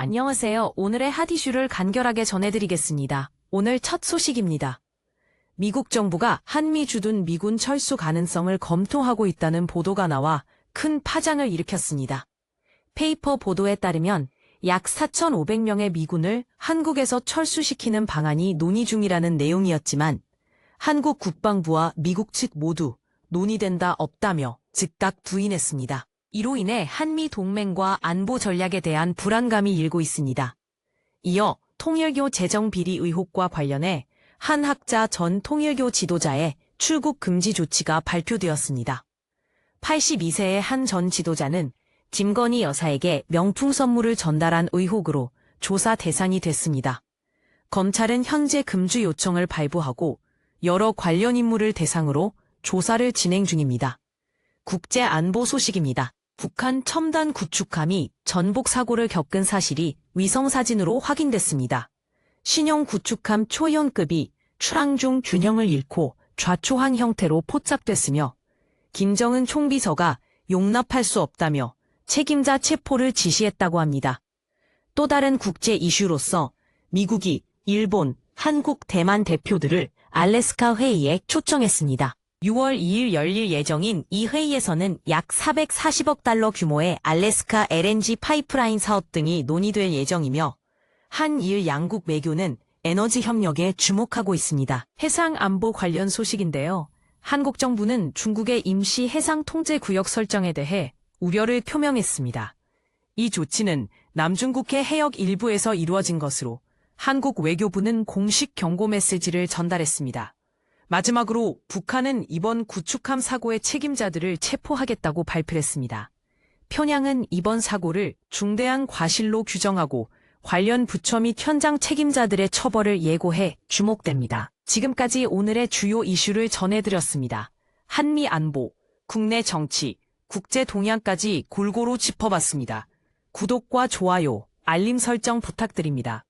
안녕하세요. 오늘의 핫 이슈를 간결하게 전해드리겠습니다. 오늘 첫 소식입니다. 미국 정부가 한미 주둔 미군 철수 가능성을 검토하고 있다는 보도가 나와 큰 파장을 일으켰습니다. 페이퍼 보도에 따르면 약 4,500명의 미군을 한국에서 철수시키는 방안이 논의 중이라는 내용이었지만 한국 국방부와 미국 측 모두 논의된다 없다며 즉각 부인했습니다. 이로 인해 한미 동맹과 안보 전략에 대한 불안감이 일고 있습니다. 이어 통일교 재정 비리 의혹과 관련해 한 학자 전 통일교 지도자의 출국 금지 조치가 발표되었습니다. 82세의 한 전 지도자는 김건희 여사에게 명품 선물을 전달한 의혹으로 조사 대상이 됐습니다. 검찰은 현재 금주 요청을 발부하고 여러 관련 인물을 대상으로 조사를 진행 중입니다. 국제 안보 소식입니다. 북한 첨단 구축함이 전복 사고를 겪은 사실이 위성사진으로 확인됐습니다. 신형 구축함 초연급이 출항 중 균형을 잃고 좌초한 형태로 포착됐으며 김정은 총비서가 용납할 수 없다며 책임자 체포를 지시했다고 합니다. 또 다른 국제 이슈로서 미국이 일본, 한국, 대만 대표들을 알래스카 회의에 초청했습니다. 6월 2일 열릴 예정인 이 회의에서는 약 440억 달러 규모의 알래스카 LNG 파이프라인 사업 등이 논의될 예정이며 한일 양국 외교는 에너지 협력에 주목하고 있습니다. 해상 안보 관련 소식인데요. 한국 정부는 중국의 임시 해상 통제 구역 설정에 대해 우려를 표명했습니다. 이 조치는 남중국해 해역 일부에서 이루어진 것으로 한국 외교부는 공식 경고 메시지를 전달했습니다. 마지막으로 북한은 이번 구축함 사고의 책임자들을 체포하겠다고 발표했습니다. 평양은 이번 사고를 중대한 과실로 규정하고 관련 부처 및 현장 책임자들의 처벌을 예고해 주목됩니다. 지금까지 오늘의 주요 이슈를 전해드렸습니다. 한미 안보, 국내 정치, 국제 동향까지 골고루 짚어봤습니다. 구독과 좋아요, 알림 설정 부탁드립니다.